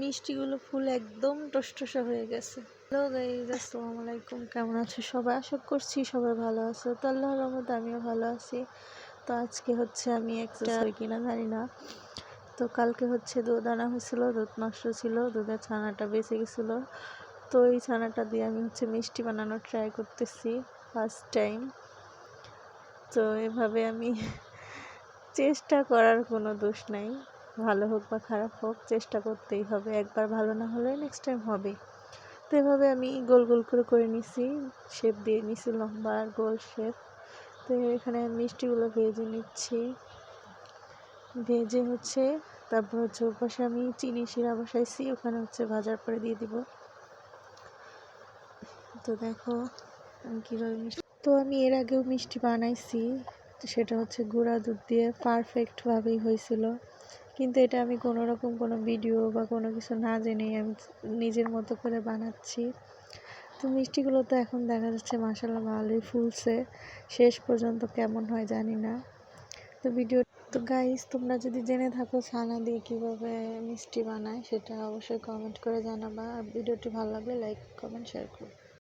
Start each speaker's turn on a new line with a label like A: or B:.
A: মিষ্টিগুলো ফুল একদম টসটসা হয়ে গেছে। হ্যালো গাইজ আসসালামু আলাইকুম। কেমন আছো সবাই? আশা করছি সবাই ভালো আছো। তো আল্লাহর রহমতে আমিও ভালো আছি। তো আজকে হচ্ছে আমি একটা কিনা জানি না। তো কালকে হচ্ছে দুধ আনা হয়েছিল দুধ নষ্ট ছিল দুধের ছানাটা বেঁচে গেছিল। তো এই ছানাটা দিয়ে আমি হচ্ছে মিষ্টি বানানোর ট্রাই করতেছি ফার্স্ট টাইম তো এভাবে আমি চেষ্টা করার কোনো দোষ নাই। ভালো হোক বা খারাপ হোক, চেষ্টা করতেই হবে। একবার ভালো না হলে নেক্সট টাইম হবে। তো এভাবে আমি গোল গোল করে করে নিছি। শেপ দিয়ে নিছি লম্বা আর গোল শেপ তো এখানে আমি মিষ্টিগুলো ভেজে নিচ্ছি। ভেজে হচ্ছে, তারপর হচ্ছে ওপাশে আমি চিনি শিরা বসাইছি। ওখানে হচ্ছে ভাজার পরে দিয়ে দিব। তো দেখো, আমি কীভাবে মিষ্টি তো আমি এর আগেও মিষ্টি বানাইছি। সেটা হচ্ছে গুঁড়া দুধ দিয়ে পারফেক্টভাবেই হয়েছিল। কিন্তু এটা আমি কোনো রকম কোনো ভিডিও বা কোনো কিছু না জেনেই আমি নিজের মতো করে বানাচ্ছি। তো মিষ্টিগুলো তো এখন দেখা যাচ্ছে মাসাল্লাহ ভালোই ফুলছে। শেষ পর্যন্ত কেমন হয় জানি না। তো ভিডিও, তো গাইস তোমরা যদি জেনে থাকো ছানা দিয়ে কীভাবে মিষ্টি বানায়, সেটা অবশ্যই কমেন্ট করে জানাবা। আর ভিডিওটি ভালো লাগলে লাইক কমেন্ট শেয়ার করো।